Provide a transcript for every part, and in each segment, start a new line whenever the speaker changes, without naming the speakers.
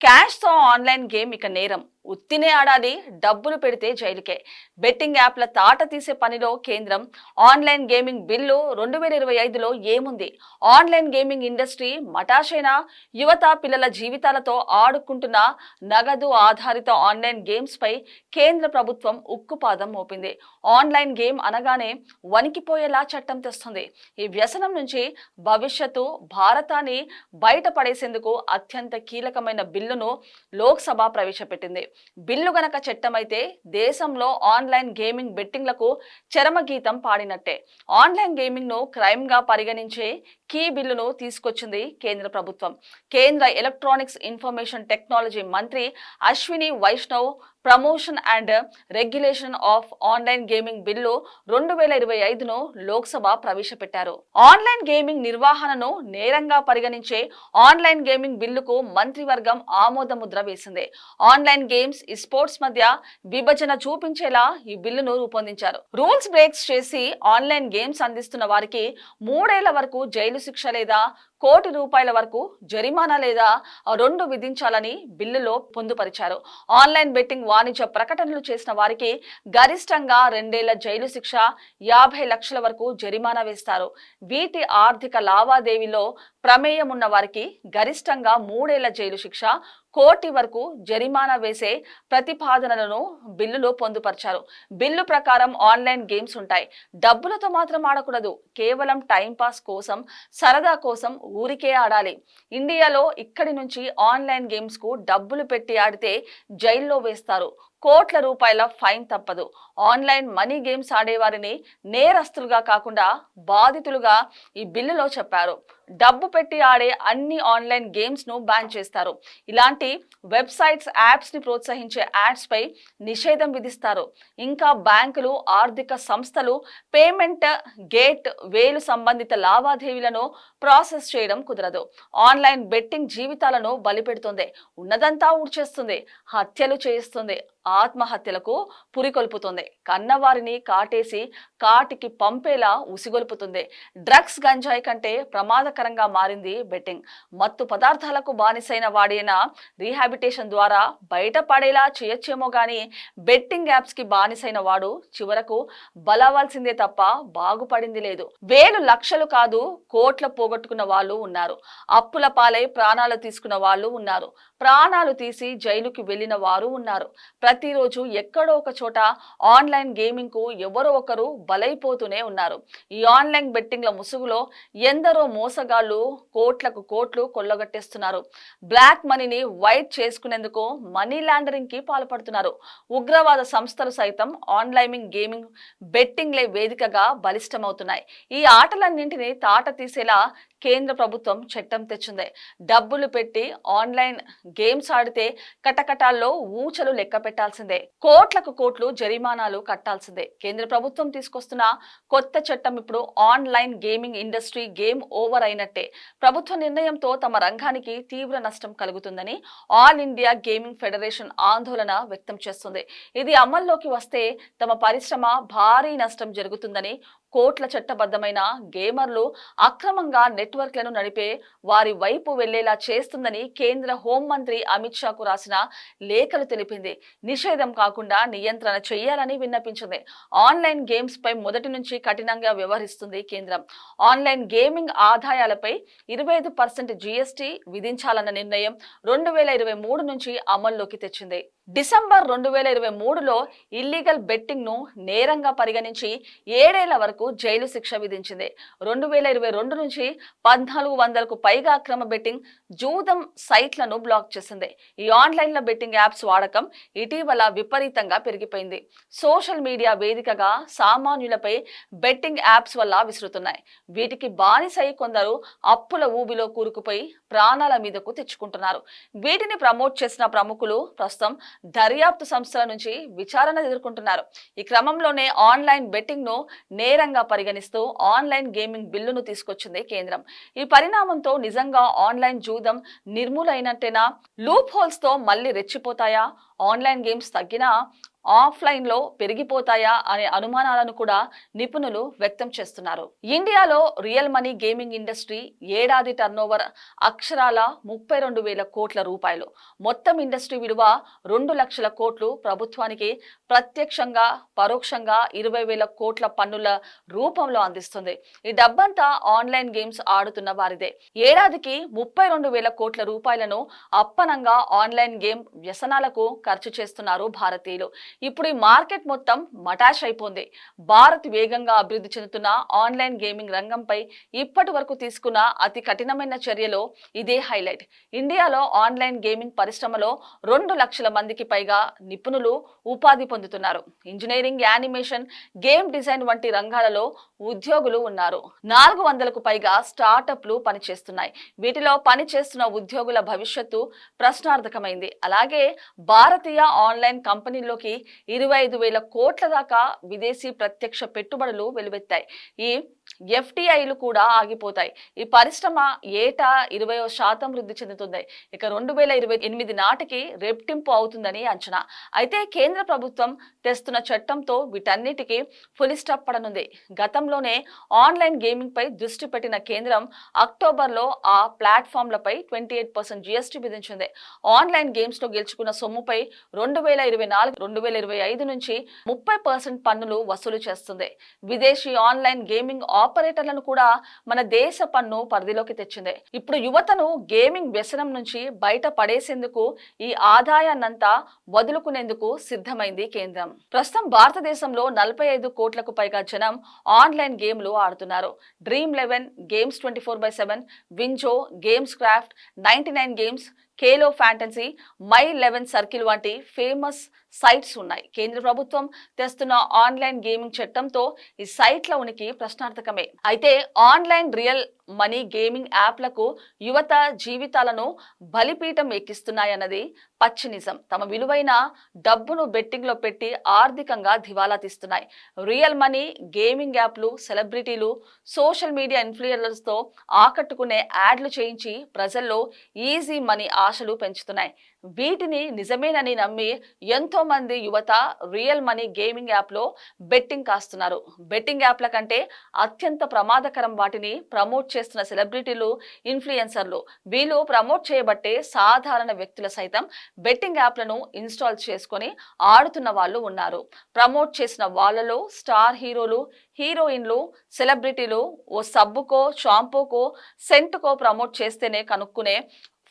క్యాష్తో online game ఇక నేరం. ఉత్తినే ఆడాలి డబ్బులు పెడితే జైలుకే. బెట్టింగ్ యాప్ల తాట తీసే పనిలో కేంద్రం ఆన్లైన్ గేమింగ్ బిల్లు రెండు వేల ఇరవై ఐదులో ఏముంది? ఆన్లైన్ గేమింగ్ ఇండస్ట్రీ మటాషైనా? యువత పిల్లల జీవితాలతో ఆడుకుంటున్న నగదు ఆధారిత ఆన్లైన్ గేమ్స్పై కేంద్ర ప్రభుత్వం ఉక్కుపాదం మోపింది. ఆన్లైన్ గేమ్ అనగానే వణికిపోయేలా చట్టం తెస్తుంది. ఈ వ్యసనం నుంచి భవిష్యత్తు భారతాన్ని బయటపడేసేందుకు అత్యంత కీలకమైన బిల్లును లోక్సభ ప్రవేశపెట్టింది. బిల్లు గనక చట్టమైతే దేశంలో ఆన్లైన్ గేమింగ్ బెట్టింగ్లకు చరమగీతం పాడినట్టే. ఆన్లైన్ గేమింగ్ను క్రైమ్గా పరిగణించే కీ బిల్లును తీసుకొచ్చింది కేంద్ర ప్రభుత్వం. కేంద్ర ఎలక్ట్రానిక్స్ ఇన్ఫర్మేషన్ టెక్నాలజీ మంత్రి Ashwini Vaishnaw promotion and regulation of online gaming bill రెండు వేల ఇరవై ఐదును లోక్సభ ప్రవేశపెట్టారు. ఆన్లైన్ గేమింగ్ నిర్వహణను నేరంగా పరిగణించే ఆన్లైన్ గేమింగ్ బిల్లుకు మంత్రివర్గం ఆమోద ముద్ర వేసింది. ఆన్లైన్ గేమ్స్ ఈ స్పోర్ట్స్ మధ్య విభజన చూపించేలా ఈ బిల్లును రూపొందించారు. రూల్స్ బ్రేక్స్ చేసి ఆన్లైన్ గేమ్స్ అందిస్తున్న వారికి మూడేళ్ళ వరకు జైలు శిక్ష లేదా కోటి రూపాయల వరకు జరిమానా లేదా రెండు విధించాలని బిల్లులో పొందుపరిచారు. ఆన్లైన్ బెట్టింగ్ వాణిజ్య ప్రకటనలు చేసిన వారికి గరిష్టంగా రెండేళ్ళ జైలు శిక్ష యాభై లక్షల వరకు జరిమానా వేస్తారు. వీటి ఆర్థిక లావాదేవీలో ప్రమేయం ఉన్న వారికి గరిష్టంగా మూడేళ్ళ జైలు శిక్ష కోటి వరకు జరిమానా వేసే ప్రతిపాదనలను బిల్లులో పొందుపరిచారు. బిల్లు ప్రకారం ఆన్లైన్ గేమ్స్ ఉంటాయి. డబ్బులతో మాత్రం ఆడకూడదు. కేవలం టైంపాస్ కోసం సరదా కోసం ఊరికే ఆడాలి. ఇండియాలో ఇక్కడి నుంచి ఆన్లైన్ గేమ్స్కు డబ్బులు పెట్టి ఆడితే జైల్లో వేస్తారు. కోట్ల రూపాయల ఫైన్ తప్పదు. ఆన్లైన్ మనీ గేమ్స్ ఆడేవారిని నేరస్తులుగా కాకుండా బాధితులుగా ఈ బిల్లులో చెప్పారు. డబ్బు పెట్టి ఆడే అన్ని ఆన్లైన్ గేమ్స్ను బ్యాన్ చేస్తారు. ఇలాంటి వెబ్సైట్స్ యాప్స్ని ప్రోత్సహించే యాడ్స్పై నిషేధం విధిస్తారు. ఇంకా బ్యాంకులు ఆర్థిక సంస్థలు పేమెంట్ గేట్ వేలు సంబంధిత లావాదేవీలను ప్రాసెస్ చేయడం కుదరదు. ఆన్లైన్ బెట్టింగ్ జీవితాలను బలిపెడుతుంది. ఉన్నదంతా ఊడ్చేస్తుంది. హత్యలు చేయిస్తుంది. ఆత్మహత్యలకు పురికొల్పుతుంది. కన్నవారిని కాటేసి కాటికి పంపేలా ఉసిగొల్పుతుంది. డ్రగ్స్ గంజాయి కంటే ప్రమాదకరంగా మారింది బెట్టింగ్. మత్తు పదార్థాలకు బానిసైన వాడైనా రీహాబిటేషన్ ద్వారా బయటపడేలా చేయొచ్చేమో కానీ బెట్టింగ్ యాప్స్కి బానిసైన వాడు చివరకు బలవాల్సిందే తప్ప బాగుపడింది లేదు. వేలు లక్షలు కాదు కోట్ల పోగొట్టుకున్న వాళ్ళు ఉన్నారు. అప్పుల పాలై ప్రాణాలు తీసుకున్న వాళ్ళు ఉన్నారు. ప్రాణాలు తీసి జైలుకి వెళ్ళిన వారు ఉన్నారు. ప్రతిరోజు ఎక్కడో ఒక చోట ఆన్లైన్ గేమింగ్కు ఎవరో ఒకరు బలైపోతూనే ఉన్నారు. ఈ ఆన్లైన్ బెట్టింగ్ల ముసుగులో ఎందరో మోసగాళ్ళు కోట్లకు కోట్లు కొల్లగట్టేస్తున్నారు. బ్లాక్ మనీని వైట్ చేసుకునేందుకు మనీ లాండరింగ్కి పాల్పడుతున్నారు. ఉగ్రవాద సంస్థలు సైతం ఆన్లైన్ గేమింగ్ బెట్టింగ్లే వేదికగా బలిష్టమవుతున్నాయి. ఈ ఆటలన్నింటినీ తాట తీసేలా కేంద్ర ప్రభుత్వం చట్టం తెచ్చింది. డబ్బులు పెట్టి ఆన్లైన్ గేమ్స్ ఆడితే కటకటాల్లో ఊచలు లెక్క పెట్టాల్సిందే. కోట్లకు కోట్లు జరిమానాలు కట్టాల్సిందే. కేంద్ర ప్రభుత్వం తీసుకొస్తున్న కొత్త చట్టం ఇప్పుడు online gaming industry game over అయినట్టే. ప్రభుత్వ నిర్ణయంతో తమ రంగానికి తీవ్ర నష్టం కలుగుతుందని ఆల్ ఇండియా గేమింగ్ ఫెడరేషన్ ఆందోళన వ్యక్తం చేస్తుంది. ఇది అమల్లోకి వస్తే తమ పరిశ్రమ భారీ నష్టం జరుగుతుందని కోట్ల చట్టబద్ధమైన గేమర్లు అక్రమంగా నెట్వర్క్లను నడిపే వారి వైపు వెళ్ళేలా చేస్తుందని కేంద్ర హోంమంత్రి అమిత్ షాకు రాసిన లేఖలు తెలిపింది. నిషేధం కాకుండా నియంత్రణ చేయాలని విన్నపించింది. ఆన్లైన్ గేమ్స్ పై మొదటి నుంచి కఠినంగా వ్యవహరిస్తుంది కేంద్రం. ఆన్లైన్ గేమింగ్ ఆదాయాలపై ఇరవై ఐదు పర్సెంట్ జీఎస్టీ విధించాలన్న నిర్ణయం రెండు వేల ఇరవై మూడు నుంచి అమల్లోకి తెచ్చింది. డిసెంబర్ రెండు వేల ఇరవై మూడులో ఇల్లీగల్ బెట్టింగ్ను నేరంగా పరిగణించి ఏడేళ్ళ వరకు జైలు శిక్ష విధించింది. రెండు వేల ఇరవై రెండు నుంచి పద్నాలుగు వందలకు పైగా అక్రమ బెట్టింగ్ జూదం సైట్లను బ్లాక్ చేసింది. ఈ ఆన్లైన్ల బెట్టింగ్ యాప్స్ వాడకం ఇటీవల విపరీతంగా పెరిగిపోయింది. సోషల్ మీడియా వేదికగా సామాన్యులపై బెట్టింగ్ యాప్స్ వల్ల విసురుతున్నాయి. వీటికి బానిసై కొందరు అప్పుల ఊబిలో కూరుకుపోయి ప్రాణాల మీదకు తెచ్చుకుంటున్నారు. వీటిని ప్రమోట్ చేసిన ప్రముఖులు ప్రస్తుతం దర్యాప్తు సంస్థల నుంచి విచారణ ఎదుర్కొంటున్నారు. ఈ క్రమంలోనే ఆన్లైన్ బెట్టింగ్ను నేరంగా పరిగణిస్తూ ఆన్లైన్ గేమింగ్ బిల్లును తీసుకొచ్చింది కేంద్రం. ఈ పరిణామంతో నిజంగా ఆన్లైన్ జూదం నిర్మూలైనట్టేనా? లూప్ హోల్స్తో మళ్ళీ రెచ్చిపోతాయా? ఆన్లైన్ గేమ్స్ తగ్గినా ఆఫ్లైన్లో పెరిగిపోతాయా అనే అనుమానాలను కూడా నిపుణులు వ్యక్తం చేస్తున్నారు. ఇండియాలో రియల్ మనీ గేమింగ్ ఇండస్ట్రీ ఏడాది టర్నోవర్ అక్షరాల ముప్పై రెండు వేల కోట్ల రూపాయలు. మొత్తం ఇండస్ట్రీ విలువ రెండు లక్షల కోట్లు. ప్రభుత్వానికి ప్రత్యక్షంగా పరోక్షంగా ఇరవై వేల కోట్ల పన్నుల రూపంలో అందిస్తుంది. ఈ డబ్బంతా ఆన్లైన్ గేమ్స్ ఆడుతున్న వారిదే. ఏడాదికి ముప్పై రెండు వేల కోట్ల రూపాయలను అప్పనంగా ఆన్లైన్ గేమ్ వ్యసనాలకు ఖర్చు చేస్తున్నారు భారతీయులు. ఇప్పుడు ఈ మార్కెట్ మొత్తం మటాష్ అయిపోయింది భారత్ వేగంగా అభివృద్ధి చెందుతున్న ఆన్లైన్ గేమింగ్ రంగంపై ఇప్పటి వరకు తీసుకున్న అతి కఠినమైన చర్యలో ఇదే హైలైట్. ఇండియాలో ఆన్లైన్ గేమింగ్ పరిశ్రమలో రెండు లక్షల మందికి పైగా నిపుణులు ఉపాధి పొందుతున్నారు. ఇంజనీరింగ్ యానిమేషన్ గేమ్ డిజైన్ వంటి రంగాలలో ఉద్యోగులు ఉన్నారు. నాలుగు వందలకు పైగా స్టార్టప్లు పనిచేస్తున్నాయి. వీటిలో పనిచేస్తున్న ఉద్యోగుల భవిష్యత్తు ప్రశ్నార్థకమైంది. అలాగే భారతీయ ఆన్లైన్ కంపెనీల్లోకి ఇరవై ఐదు వేల కోట్ల దాకా విదేశీ ప్రత్యక్ష పెట్టుబడులు వెలువెత్తాయి. ఈ ఎఫ్టీఐలు కూడా ఆగిపోతాయి. ఈ పరిశ్రమ ఏటా ఇరవై శాతం వృద్ధి చెందుతుంది. ఇక రెండు వేల ఇరవై ఎనిమిది నాటికి రెప్టింపు అవుతుందని అంచనా. అయితే కేంద్ర ప్రభుత్వం తెస్తున్న చట్టంతో వీటన్నిటికీ ఫుల్ స్టాప్ పడనుంది. గతంలోనే ఆన్లైన్ గేమింగ్ పై దృష్టి పెట్టిన కేంద్రం అక్టోబర్లో ఆ ప్లాట్ఫామ్లపై ట్వంటీ ఎయిట్ పర్సెంట్ జిఎస్టీ విధించింది. ఆన్లైన్ గేమ్స్లో గెలుచుకున్న సొమ్ముపై రెండు వేల ఇరవై నాలుగు రెండు వేల ఇరవై ఐదు నుంచి ముప్పై పర్సెంట్ పన్నులు వసూలు చేస్తుంది. విదేశీ ఆన్లైన్ గేమింగ్ ఆపరేటర్లను కూడా మన దేశ పన్ను పరిధిలోకి తెచ్చింది. ఇప్పుడు యువతను గేమింగ్ వ్యసనం నుంచి బయట పడేసేందుకు ఈ ఆదాయాన్నంతా వదులుకునేందుకు సిద్ధమైంది కేంద్రం. ప్రస్తుతం భారతదేశంలో నలభై ఐదు కోట్లకు పైగా జనం ఆన్లైన్ గేమ్లు ఆడుతున్నారు. Dream Eleven games twenty four by seven WinZO games craft ninety nine games Khelo fantasy My Eleven Circle వంటి ఫేమస్ సైట్స్ ఉన్నాయి. కేంద్ర ప్రభుత్వం తెస్తున్న ఆన్లైన్ గేమింగ్ చట్టంతో ఈ సైట్ల ఉనికి ప్రశ్నార్థకమే. అయితే ఆన్లైన్ రియల్ మనీ గేమింగ్ యాప్లకు యువత జీవితాలను బలిపీఠం ఎక్కిస్తున్నాయన్నది పచ్చి నిజం. తమ విలువైన డబ్బును బెట్టింగ్లో పెట్టి ఆర్థికంగా దివాలా తీస్తున్నాయి. రియల్ మనీ గేమింగ్ యాప్లు సెలబ్రిటీలు సోషల్ మీడియా ఇన్ఫ్లుయెన్సర్స్తో ఆకట్టుకునే యాడ్లు చేయించి ప్రజల్లో ఈజీ మనీ ఆశలు పెంచుతున్నాయి. వీటిని నిజమేనని నమ్మి ఎంతో మంది యువత రియల్ మనీ గేమింగ్ యాప్లో బెట్టింగ్ కాస్తున్నారు. బెట్టింగ్ యాప్ల కంటే అత్యంత ప్రమాదకరం వాటిని ప్రమోట్ చేస్తున్న సెలబ్రిటీలు ఇన్ఫ్లుయెన్సర్లు. వీళ్ళు ప్రమోట్ చేయబట్టే సాధారణ వ్యక్తుల సైతం బెట్టింగ్ యాప్లను ఇన్స్టాల్ చేసుకొని ఆడుతున్న వాళ్ళు ఉన్నారు. ప్రమోట్ చేసిన వాళ్ళలో స్టార్ హీరోలు హీరోయిన్లు సెలబ్రిటీలు ఓ సబ్బుకో షాంపూకో సెంటుకో ప్రమోట్ చేస్తేనే కనుక్కునే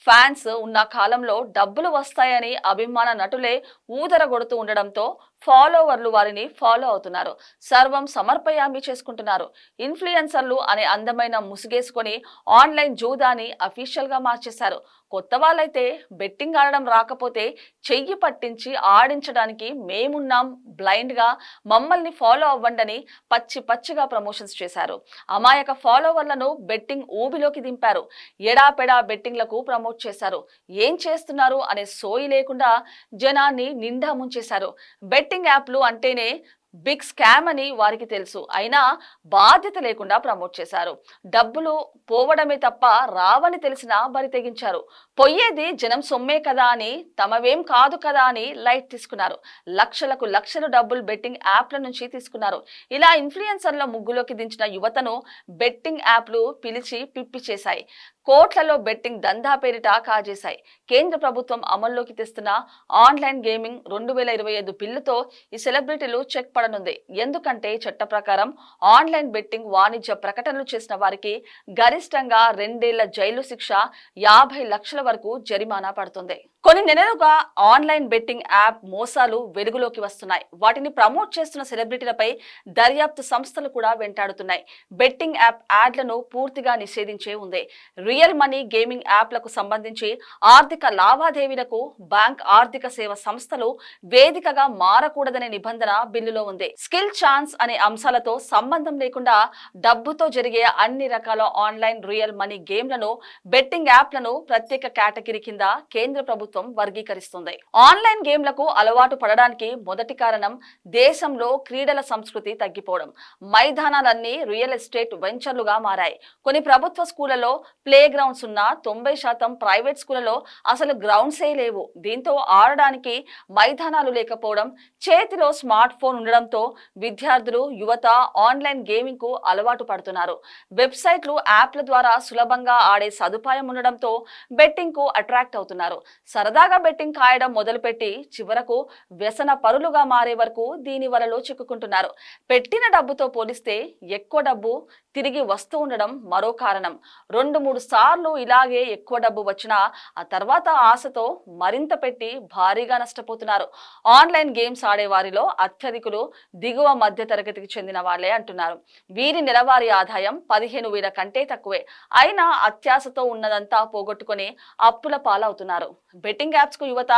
ఫ్యాన్స్ ఉన్న కాలంలో డబ్బులు వస్తాయని అభిమాన నటులే ఊదరగొడుతూ ఉండడంతో ఫాలోవర్లు వారిని ఫాలో అవుతున్నారు. సర్వం సమర్పయామి చేసుకుంటున్నారు. ఇన్ఫ్లుయెన్సర్లు అనే అందమైన ముసుగేసుకొని ఆన్లైన్ జూదాని అఫీషియల్గా మార్చేశారు. కొత్త వాళ్ళైతే బెట్టింగ్ ఆడడం రాకపోతే చెయ్యి పట్టించి ఆడించడానికి మేమున్నాం బ్లైండ్గా మమ్మల్ని ఫాలో అవ్వండని పచ్చి పచ్చిగా ప్రమోషన్స్ చేశారు. అమాయక ఫాలోవర్లను బెట్టింగ్ ఊబిలోకి దింపారు. ఎడాపెడా బెట్టింగ్లకు ప్రమోట్ చేశారు. ఏం చేస్తున్నారు అనే సోయి లేకుండా జనాన్ని నిండా ముంచేశారు. బెట్టింగ్ బెట్టింగ్ యాప్లు అంటేనే బిగ్ స్కామ్ అని వారికి తెలుసు. అయినా బాధ్యత లేకుండా ప్రమోట్ చేశారు. డబ్బులు పోవడమే తప్ప రావని తెలిసినా బరి తెగించారు. పొయ్యేది జనం సొమ్మే కదా అని తమవేం కాదు కదా అని లైట్ తీసుకున్నారు. లక్షలకు లక్షలు డబ్బులు బెట్టింగ్ యాప్ల నుంచి తీసుకున్నారు. ఇలా ఇన్ఫ్లుయెన్సర్ల ముగ్గులోకి దించిన యువతను బెట్టింగ్ యాప్లు పిలిచి పిప్పి చేశాయి. కోట్లలో బెట్టింగ్ దందా పేరిట కాజేశాయి కేంద్ర ప్రభుత్వం అమల్లోకి తెస్తున్న ఆన్లైన్ గేమింగ్ రెండు వేల ఇరవై ఐదు బిల్లుతో ఈ సెలబ్రిటీలు చెక్ పడనుంది. ఎందుకంటే చట్ట ప్రకారం ఆన్లైన్ బెట్టింగ్ వాణిజ్య ప్రకటనలు చేసిన వారికి గరిష్టంగా రెండేళ్ళ జైలు శిక్ష యాభై లక్షల వరకు జరిమానా పడుతుంది. కొన్ని నెలలుగా ఆన్లైన్ బెట్టింగ్ యాప్ మోసాలు వెలుగులోకి వస్తున్నాయి. వాటిని ప్రమోట్ చేస్తున్న సెలబ్రిటీలపై దర్యాప్తు సంస్థలు కూడా వెంటాడుతున్నాయి. బెట్టింగ్ యాప్ యాడ్లను పూర్తిగా నిషేధించే ఉంది. రియల్ మనీ గేమింగ్ యాప్లకు సంబంధించి ఆర్థిక లావాదేవీలకు బ్యాంక్ ఆర్థిక సేవ సంస్థలు వేదికగా మారకూడదనే నిబంధన బిల్లులో ఉంది. స్కిల్ ఛాన్స్ అనే అంశాలతో సంబంధం లేకుండా డబ్బుతో జరిగే అన్ని రకాల ఆన్లైన్ రియల్ మనీ గేమ్లను బెట్టింగ్ యాప్లను ప్రత్యేక కేటగిరీ కింద కేంద్ర ప్రభుత్వం ప్రభుత్వం వర్గీకరిస్తుంది. ఆన్లైన్ గేమ్లకు అలవాటు పడడానికి మొదటి కారణం దేశంలో క్రీడల సంస్కృతి తగ్గిపోవడం. మైదానాలన్నీ రియల్ ఎస్టేట్ వెంచర్లుగా మారాయి. కొన్ని ప్రభుత్వ స్కూళ్ళలో ప్లే గ్రౌండ్స్ ఉన్న తొంభై శాతం ప్రైవేట్ స్కూళ్ళలో అసలు గ్రౌండ్సే లేవు. దీంతో ఆడడానికి మైదానాలు లేకపోవడం చేతిలో స్మార్ట్ ఫోన్ ఉండడంతో విద్యార్థులు యువత ఆన్లైన్ గేమింగ్కు అలవాటు పడుతున్నారు. వెబ్సైట్లు యాప్ల ద్వారా సులభంగా ఆడే సదుపాయం ఉండడంతో బెట్టింగ్కు అట్రాక్ట్ అవుతున్నారు. సరదాగా బెట్టింగ్ కాయడం మొదలుపెట్టి చివరకు వ్యసన పరులుగా మారే వరకు దీని వలలో చిక్కుకుంటున్నారు. పెట్టిన డబ్బుతో పోలిస్తే ఎక్కువ డబ్బు తిరిగి వస్తూ ఉండడం మరో కారణం. రెండు మూడు సార్లు ఇలాగే ఎక్కువ డబ్బు వచ్చినా ఆ తర్వాత ఆశతో మరింత పెట్టి భారీగా నష్టపోతున్నారు. ఆన్లైన్ గేమ్స్ ఆడే వారిలో అత్యధికులు దిగువ మధ్య తరగతికి చెందిన వాళ్ళే అంటున్నారు. వీరి నెలవారీ ఆదాయం పదిహేను వేల కంటే తక్కువే. అయినా అత్యాశతో ఉన్నదంతా పోగొట్టుకుని అప్పుల పాలవుతున్నారు. బెట్టింగ్ యాప్స్కు యువత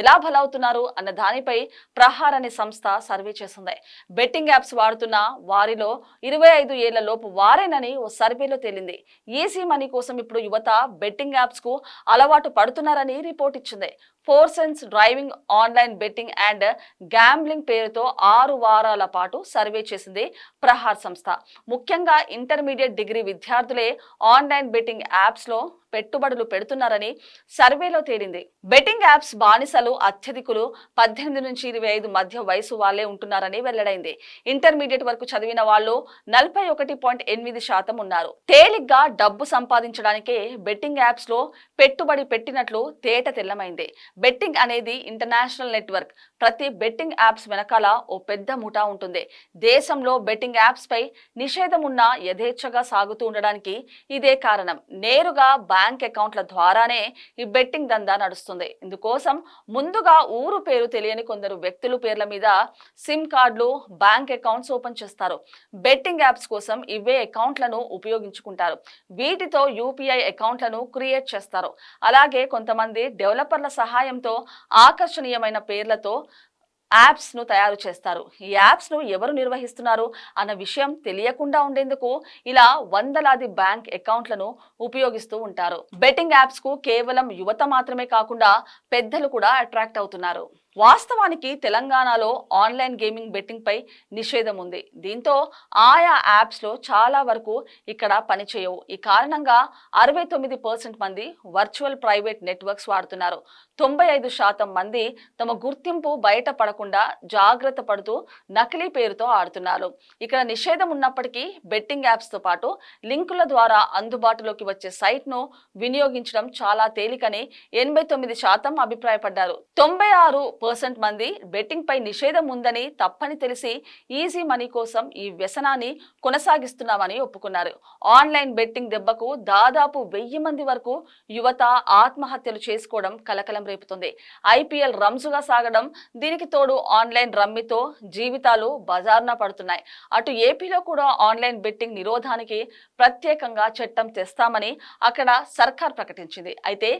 ఎలా బలవుతున్నారు అన్న దానిపై ప్రహార్ అనే సంస్థ సర్వే చేసింది బెట్టింగ్ యాప్స్ వాడుతున్న వారిలో ఇరవై ఐదు ఏళ్ళ లోపు వారేనని ఓ సర్వేలో తేలింది. ఈసీ మనీ కోసం ఇప్పుడు యువత బెట్టింగ్ యాప్స్కు అలవాటు పడుతున్నారని రిపోర్ట్ ఇచ్చింది. Four sense driving online betting and gambling పేరుతో ఆరు వారాల పాటు సర్వే చేసింది ప్రహార్ సంస్థ. ముఖ్యంగా ఇంటర్మీడియట్ డిగ్రీ విద్యార్థులే ఆన్లైన్ బెట్టింగ్ యాప్స్లో పెట్టుబడులు పెడుతున్నారని సర్వేలో తేలింది. బెట్టింగ్ యాప్స్ బానిసలు అత్యధికులు పద్దెనిమిది నుంచి ఇరవై ఐదు మధ్య వయసు వాళ్ళే ఉంటున్నారని వెల్లడైంది. ఇంటర్మీడియట్ వరకు చదివిన వాళ్ళు నలభై ఒకటి పాయింట్ ఎనిమిది శాతం ఉన్నారు. తేలిగ్గా డబ్బు సంపాదించడానికే బెట్టింగ్ యాప్స్లో పెట్టుబడి పెట్టినట్లు తేట తెల్లమైంది. బెట్టింగ్ అనేది ఇంటర్నేషనల్ నెట్వర్క్. ప్రతి బెట్టింగ్ యాప్స్ వెనకాల ఓ పెద్ద ముఠా ఉంటుంది. దేశంలో బెట్టింగ్ యాప్స్ పై నిషేధం ఉన్న యథేచ్ఛగా సాగుతూ ఉండడానికి ఇదే కారణం. నేరుగా బ్యాంక్ అకౌంట్ల ద్వారానే ఈ బెట్టింగ్ దందా నడుస్తుంది. ఇందుకోసం ముందుగా ఊరు పేరు తెలియని కొందరు వ్యక్తులు పేర్ల మీద సిమ్ కార్డులు బ్యాంక్ అకౌంట్స్ ఓపెన్ చేస్తారు. బెట్టింగ్ యాప్స్ కోసం ఇవే అకౌంట్లను ఉపయోగించుకుంటారు. వీటితో యూపీఐ అకౌంట్లను క్రియేట్ చేస్తారు. అలాగే కొంతమంది డెవలపర్ల సహాయంతో ఆకర్షణీయమైన పేర్లతో యాప్స్ను తయారు చేస్తారు. ఈ యాప్స్ను ఎవరు నిర్వహిస్తున్నారు అన్న విషయం తెలియకుండా ఉండేందుకు ఇలా వందలాది బ్యాంక్ అకౌంట్లను ఉపయోగిస్తూ ఉంటారు. బెట్టింగ్ యాప్స్కు కేవలం యువత మాత్రమే కాకుండా పెద్దలు కూడా అట్రాక్ట్ అవుతున్నారు. వాస్తవానికి తెలంగాణలో ఆన్లైన్ గేమింగ్ బెట్టింగ్పై నిషేధం ఉంది. దీంతో ఆయా యాప్స్లో చాలా వరకు ఇక్కడ పనిచేయవు ఈ కారణంగా అరవై తొమ్మిది పర్సెంట్ మంది వర్చువల్ ప్రైవేట్ నెట్వర్క్స్ వాడుతున్నారు. తొంభై ఐదు శాతం మంది తమ గుర్తింపు బయట పడకుండా జాగ్రత్త పడుతూ నకిలీ పేరుతో ఆడుతున్నారు. ఇక్కడ నిషేధం ఉన్నప్పటికీ బెట్టింగ్ యాప్స్తో పాటు లింకుల ద్వారా అందుబాటులోకి వచ్చే సైట్ను వినియోగించడం చాలా తేలికని ఎనభై తొమ్మిది శాతం అభిప్రాయపడ్డారు. తొంభై ఆరు పర్సెంట్ మంది బెట్టింగ్ పై నిషేధం ఉందని తప్పని తెలిసి ఈజీ మనీ కోసం ఈ వ్యసనాన్ని కొనసాగిస్తున్నామని ఒప్పుకున్నారు. ఆన్లైన్ బెట్టింగ్ దెబ్బకు దాదాపు వెయ్యి మంది వరకు యువత ఆత్మహత్యలు చేసుకోవడం కలకలం రేపుతుంది. ఐపీఎల్ రంజుగా సాగడం దీనికి తోడు ఆన్లైన్ రమ్మితో జీవితాలు బజార్న పడుతున్నాయి. అటు ఏపీలో కూడా ఆన్లైన్ బెట్టింగ్ నిరోధానికి ప్రత్యేకంగా చట్టం తెస్తామని అక్కడ సర్కార్ ప్రకటించింది. అయితే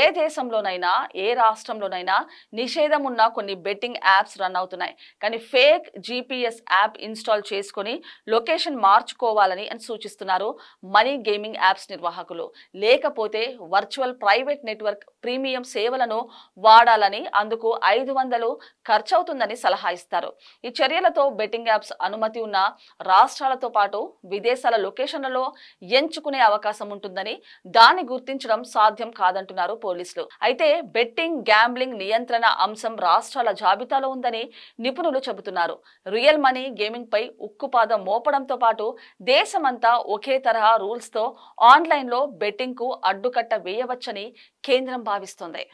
ఏ దేశంలోనైనా ఏ రాష్ట్రంలోనైనా నిషేధం ఉన్న కొన్ని బెట్టింగ్ యాప్స్ రన్ అవుతున్నాయి. కానీ ఫేక్ జీపీఎస్ యాప్ ఇన్స్టాల్ చేసుకొని లొకేషన్ మార్చుకోవాలని అని సూచిస్తున్నారు మనీ గేమింగ్ యాప్స్ నిర్వాహకులు. లేకపోతే వర్చువల్ ప్రైవేట్ నెట్వర్క్ ప్రీమియం సేవలను వాడాలని అందుకు ఐదు వందలు ఖర్చవుతుందని సలహా ఇస్తారు. ఈ చర్యలతో బెట్టింగ్ యాప్స్ అనుమతి ఉన్న రాష్ట్రాలతో పాటు విదేశాల లొకేషన్లలో ఎంచుకునే అవకాశం ఉంటుందని దాన్ని గుర్తించడం సాధ్యం కాదంటున్నారు పోలీసులు. అయితే బెట్టింగ్ గ్యాంబ్లింగ్ నియంత్రణ అంశం రాష్ట్రాల జాబితాలో ఉందని నిపుణులు చెబుతున్నారు. రియల్ మనీ గేమింగ్పై ఉక్కుపాదం మోపడంతో పాటు దేశమంతా ఒకే తరహా రూల్స్తో ఆన్లైన్లో బెట్టింగ్కు అడ్డుకట్ట వేయవచ్చని కేంద్రం భావిస్తోంది.